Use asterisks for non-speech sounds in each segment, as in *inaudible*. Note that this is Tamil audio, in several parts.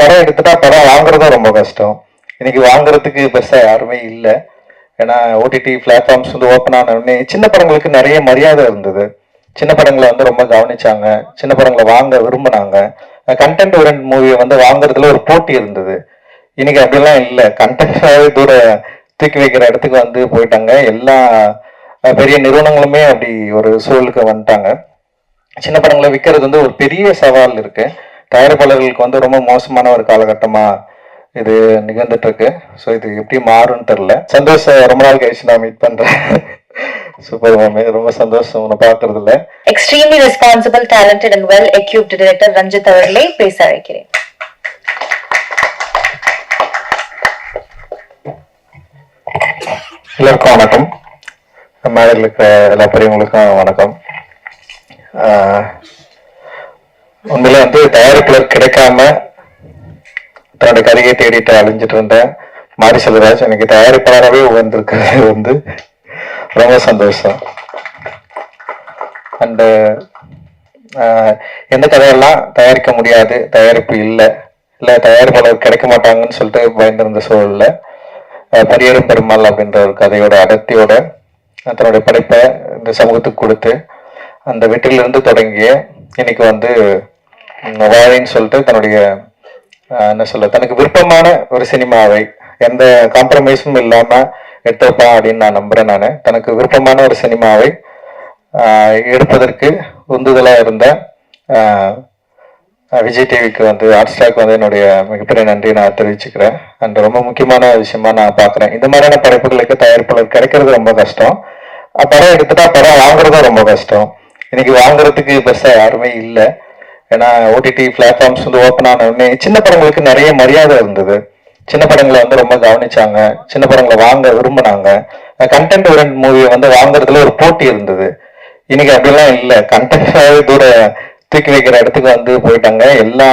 படம் எடுத்துட்டா படம் வாங்குறதும் ரொம்ப கஷ்டம். இன்னைக்கு வாங்குறதுக்கு பெருசா யாருமே இல்லை. ஏன்னா ஓடிடி பிளாட்ஃபார்ம்ஸ் வந்து ஓப்பன் ஆன உடனே சின்ன படங்களுக்கு நிறைய மரியாதை இருந்தது. சின்ன படங்களை வந்து ரொம்ப கவனிச்சாங்க. சின்ன படங்களை வாங்க விரும்பினாங்க. கண்டென்ட் ஓரியன்ட் மூவியை வந்து வாங்குறதுல ஒரு போட்டி இருந்தது. இன்னைக்கு அப்படிலாம் இல்லை. கண்டென்ட் தூர தூக்கி வைக்கிற இடத்துக்கு வந்து போயிட்டாங்க. எல்லா பெரிய நிறுவனங்களுமே அப்படி ஒரு சூழலுக்கு வந்துட்டாங்க. சின்ன படங்களை விற்கிறது வந்து ஒரு பெரிய சவால் இருக்குது தயாரிப்பாளர்களுக்கு வந்து ரொம்ப மோசமான ஒரு காலகட்டமா இது நிகழ்ந்துட்டு இருக்கு ஸோ இது எப்படி மாறும்னு தெரில சந்தோஷ் ரொம்ப நாள் கழிச்சு நான் மீட் பண்றேன். *laughs* சூப்பர் மாமே ரொம்ப சந்தோஷம். உன்னை பார்க்கறதுல extremely responsible talented and well equipped director Ranjith அவர்களை பேச அழைக்கிறேன். எல்லாருக்கும் வணக்கம். மேடையில் இருக்கிற எல்லா பெரியவங்களுக்கும் வணக்கம். உண்மையில வந்து தயாரிப்பாளர் கிடைக்காம தன்னோட கதையை தேடிட்டு அழிஞ்சிட்டு இருந்தேன் மாரி செல்வராஜ் எனக்கு தயாரிப்பாளராகவே உயர்ந்திருக்கிறது வந்து ரொம்ப சந்தோஷம். அண்டு எந்த கதையெல்லாம் தயாரிக்க முடியாது தயாரிப்பு இல்லை இல்லை தயாரிப்பாளர் கிடைக்க மாட்டாங்கன்னு சொல்லிட்டு பயந்திருந்த சூழல்ல பரியரும் பெருமாள் அப்படின்ற ஒரு கதையோட அடர்த்தியோட தன்னுடைய படைப்பை இந்த சமூகத்துக்கு கொடுத்து அந்த வெற்றிலிருந்து தொடங்கிய இன்னைக்கு வந்து வாழைன்னு சொல்லிட்டு தன்னுடைய என்ன சொல்ல தனக்கு விருப்பமான ஒரு சினிமாவை எந்த காம்ப்ரமைஸும் இல்லாம எடுத்திருப்பான் அப்படின்னு நான் நம்புறேன் நான். தனக்கு விருப்பமான ஒரு சினிமாவை எடுப்பதற்கு உந்துதலா இருந்த விஜய் டிவிக்கு வந்து ஹாட் ஸ்டாக் வந்து என்னுடைய மிகப்பெரிய நன்றி நான் தெரிவிச்சுக்கிறேன். அண்ட் ரொம்ப முக்கியமான விஷயமா நான் பார்க்குறேன். இந்த மாதிரியான படைப்புகளுக்கு தயாரிப்பாளர் கிடைக்கிறது ரொம்ப கஷ்டம். படம் எடுத்துட்டா படம் வாங்குறதும் ரொம்ப கஷ்டம். இன்னைக்கு வாங்குறதுக்கு பெருசா யாருமே இல்லை. ஏன்னா ஓடிடி பிளாட்ஃபார்ம்ஸ் வந்து ஓப்பன் ஆன உடனே சின்ன படங்களுக்கு நிறைய மரியாதை இருந்தது. சின்ன படங்களை வந்து ரொம்ப கவனிச்சாங்க. சின்ன படங்களை வாங்க விரும்பினாங்க. கண்டென்ட் ஓரியன்ட் மூவியை வந்து வாங்குறதுல ஒரு போட்டி இருந்தது. இன்னைக்கு அப்படிலாம் இல்லை. கண்டென்ட் தூர தூக்கி வைக்கிற இடத்துக்கு வந்து போயிட்டாங்க. எல்லா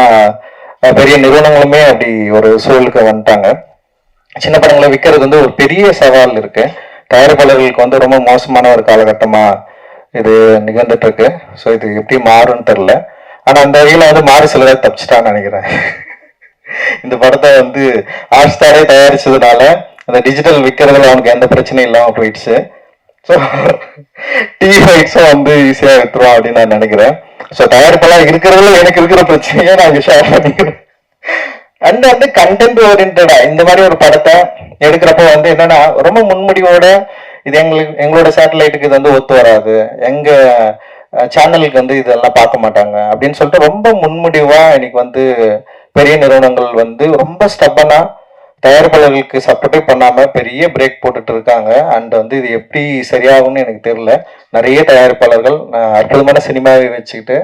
பெரிய நிறுவனங்களுமே அப்படி ஒரு சூழலுக்கு வந்துட்டாங்க. சின்ன படங்களை விற்கிறது வந்து ஒரு பெரிய சவால் இருக்கு. தயாரிப்பாளர்களுக்கு வந்து ரொம்ப மோசமான ஒரு காலகட்டமா இது நிகழ்ந்துட்டு இருக்கு ஸோ இது எப்படி மாறும்னு தெரில ஆனா அந்த வகையில் வந்து மாறி சிலரை தப்பிச்சிட்டான்னு நினைக்கிறேன். இந்த படத்தை வந்து ஹாட் ஸ்டாரே தயாரிச்சதுனால அந்த டிஜிட்டல் விற்கிறதுல அவனுக்கு எந்த பிரச்சனையும் இல்லாமல் போயிடுச்சு. ஸோ டிவி ஃபைட்ஸும் வந்து ஈஸியாக விற்றுவோம் அப்படின்னு நான் நினைக்கிறேன். ஸோ தயாரிப்பெல்லாம் இருக்கிறதுல எனக்கு இருக்கிற பிரச்சனையே நான் இங்கே ஷேர் பண்ணிக்கிறேன். அண்ட் வந்து கண்டென்ட் ஓரியன்டா இந்த மாதிரி ஒரு படத்தை எடுக்கிறப்ப வந்து என்னன்னா ரொம்ப முன்முடிவோட இது எங்களுக்கு எங்களோட சேட்டலைட்டுக்கு இது வந்து ஒத்து வராது. எங்க சேனலுக்கு வந்து இதெல்லாம் பார்க்க மாட்டாங்க அப்படின்னு சொல்லிட்டு ரொம்ப முன்முடிவா இன்னைக்கு வந்து பெரிய நிறுவனங்கள் வந்து ரொம்ப ஸ்டப்பனா தயாரிப்பாளர்களுக்கு சப்போர்ட்டே பண்ணாம பெரிய பிரேக் போட்டுட்டு இருக்காங்க. அண்ட் வந்து இது எப்படி சரியாகும்னு எனக்கு தெரியல. நிறைய தயாரிப்பாளர்கள் அற்புதமான சினிமாவை வச்சுக்கிட்டு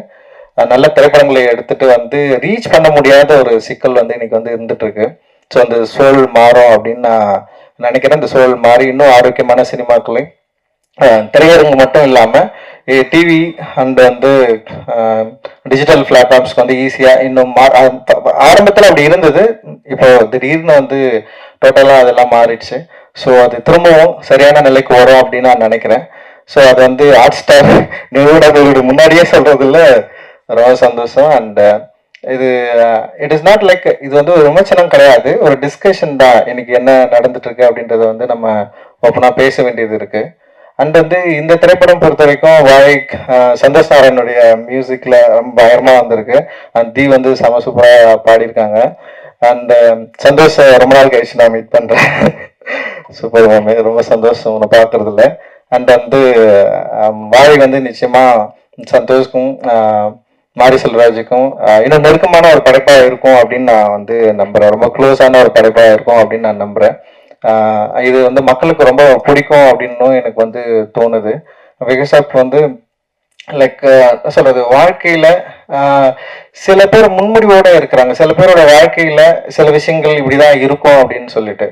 நல்ல திரைப்படங்களை எடுத்துட்டு வந்து ரீச் பண்ண முடியாத ஒரு சிக்கல் வந்து இன்னைக்கு வந்து இருந்துட்டு இருக்கு. ஸோ அந்த சோல் மாறும் அப்படின்னு நான் நினைக்கிறேன் இந்த சூழல் மாறி இன்னும் ஆரோக்கியமான சினிமாக்களையும் திரையரங்கு மட்டும் இல்லாம டிவி அண்ட் வந்து டிஜிட்டல் பிளாட்ஃபார்ம்ஸ்க்கு வந்து ஈஸியா இன்னும் மா- ஆரம்பத்துல அப்படி இருந்தது. இப்போ திடீர்னு வந்து டோட்டலா அதெல்லாம் மாறிடுச்சு. ஸோ அது திரும்பவும் சரியான நிலைக்கு வரும் அப்படின்னு நான் நினைக்கிறேன். ஸோ அது வந்து ஹாட் ஸ்டார் நிறுவனங்களோட முன்னாடியே சொல்கிறதுல ரொம்ப சந்தோஷம். அண்ட் இது இட் இஸ் நாட் லைக் இது வந்து ஒரு விமர்சனம் கிடையாது. ஒரு டிஸ்கஷன் தான் இன்னைக்கு என்ன நடந்துட்டு இருக்கு அப்படின்றத வந்து நம்ம ஓப்பனா பேச வேண்டியது இருக்கு. அண்ட் வந்து இந்த திரைப்படம் பொறுத்த வரைக்கும் வாய் சந்தோஷ் நாராயணுடைய மியூசிக்ல ரொம்ப பயங்கரமா வந்திருக்கு. அண்ட் தி வந்து செம சூப்பரா பாடியிருக்காங்க. அண்ட் சந்தோஷ் ரொம்ப நாள் கழிச்சு நான் மீட் பண்றேன். Super ma'am. ரொம்ப சந்தோஷம். உன்னை பார்க்கறதுல. அண்ட் வந்து வாழை வாய் வந்து நிச்சயமா சந்தோஷ்க்கும் மாரி செல்வராஜுக்கும் இன்னும் நெருக்கமான ஒரு படைப்பா இருக்கும் அப்படின்னு நான் வந்து நம்புறேன். ரொம்ப க்ளோஸான ஒரு படைப்பா இருக்கும் அப்படின்னு நான் நம்புறேன். இது வந்து மக்களுக்கு ரொம்ப பிடிக்கும் அப்படின்னும் எனக்கு வந்து தோணுது. பிகாஸ் ஆஃப் வந்து லைக் சொல்றது வாழ்க்கையில சில பேர் முன்முடிவோட இருக்கிறாங்க. சில பேரோட வாழ்க்கையில சில விஷயங்கள் இப்படிதான் இருக்கும் அப்படின்னு சொல்லிட்டு.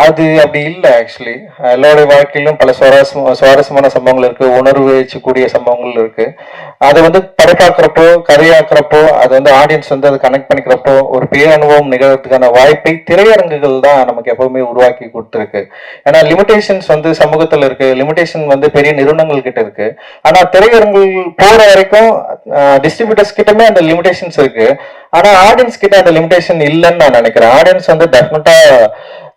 அது அப்படி இல்லை ஆக்சுவலி எல்லோருடைய வாழ்க்கையிலும் பல சுவாரஸ்யமா சுவாரஸ்யமான சம்பவங்கள் இருக்கு. உணர்வு கூடிய சம்பவங்கள் இருக்கு. அது வந்து படைப்பாக்குறப்போ கதையாக்குறப்போ அது வந்து ஆடியன்ஸ் வந்து அதை கனெக்ட் பண்ணிக்கிறப்போ ஒரு பேரனுபவம் நிகழ்றதுக்கான வாய்ப்பை திரையரங்குகள் தான் நமக்கு எப்பவுமே உருவாக்கி கொடுத்துருக்கு. ஏன்னா லிமிடேஷன்ஸ் வந்து சமூகத்தில் இருக்கு. லிமிடேஷன் வந்து பெரிய நிறுவனங்கள் கிட்ட இருக்கு. ஆனா திரையரங்குகள் போற வரைக்கும் டிஸ்ட்ரிபியூட்டர்ஸ் கிட்டமே அந்த லிமிடேஷன்ஸ் இருக்கு. ஆனா ஆடியன்ஸ் கிட்ட அந்த லிமிடேஷன் இல்லைன்னு நான் நினைக்கிறேன். ஆடியன்ஸ் வந்து டெஃபினட்டா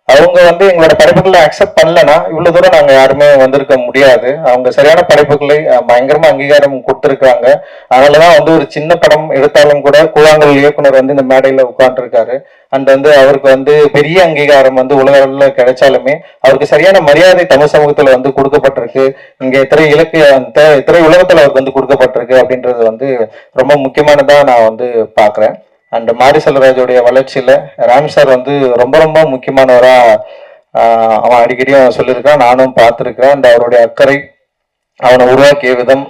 அவங்க வந்து எங்களோட படைப்புகளை அக்செப்ட் பண்ணலனா இவ்வளவு தூரம் நாங்க யாருமே வந்திருக்க முடியாது. அவங்க சரியான படைப்புகளை பயங்கரமா அங்கீகாரம் கொடுத்துருக்காங்க அதனாலதான் வந்து ஒரு சின்ன படம் எடுத்தாலும் கூட கூழாங்கல் இயக்குனர் வந்து இந்த மேடையில உட்காந்துருக்காரு அண்ட் வந்து அவருக்கு வந்து பெரிய அங்கீகாரம் வந்து உலக கிடைச்சாலுமே அவருக்கு சரியான மரியாதை தமிழ் சமூகத்துல வந்து கொடுக்கப்பட்டிருக்கு. இங்க திரை இலக்கிய தி- திரை உலகத்துல அவருக்கு வந்து கொடுக்கப்பட்டிருக்கு அப்படின்றது வந்து ரொம்ப முக்கியமானதா நான் வந்து பாக்குறேன். அண்ட் மாரி செல்வராஜோடைய வளர்ச்சியில ராம் சார் வந்து ரொம்ப ரொம்ப முக்கியமானவராக அவன் அடிக்கடி அவன் அடிக்கடியும் சொல்லியிருக்கான் நானும் பார்த்துருக்கிறேன். அண்ட் அவருடைய அக்கறை அவனை உருவாக்கிய விதம்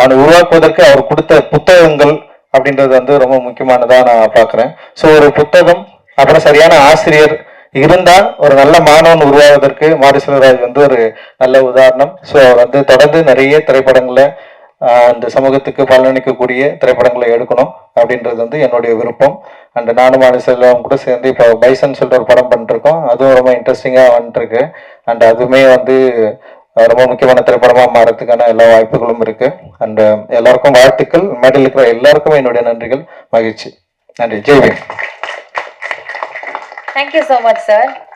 அவனை உருவாக்குவதற்கு அவர் கொடுத்த புத்தகங்கள் அப்படின்றது வந்து ரொம்ப முக்கியமானதாக நான் பார்க்குறேன். ஸோ ஒரு புத்தகம் அப்புறம் சரியான ஆசிரியர் இருந்தால் ஒரு நல்ல மாணவன் உருவாவதற்கு மாரி செல்வராஜ் வந்து ஒரு நல்ல உதாரணம். ஸோ அவர் வந்து தொடர்ந்து நிறைய திரைப்படங்களை இந்த சமூகத்துக்கு பலனளிக்கக்கூடிய திரைப்படங்களை எடுக்கணும் அப்படின்றது வந்து என்னுடைய விருப்பம். அண்ட் நானும் மாரி செல்வம் கூட சேர்ந்து இப்போ பைசன் சொல்லிட்டு ஒரு படம் பண்ணிருக்கோம். அதுவும் ரொம்ப இன்ட்ரெஸ்டிங்காக வந்துருக்கு. அண்ட் அதுவுமே வந்து ரொம்ப முக்கியமான திரைப்படமா மாறதுக்கான எல்லா வாய்ப்புகளும் இருக்கு. அண்ட் எல்லாருக்கும் வாழ்த்துக்கள். மேடையில் இருக்கிற எல்லாருக்கும் என்னுடைய நன்றிகள். மகிழ்ச்சி. நன்றி. ஜெய்வேன் Thank you so much, sir.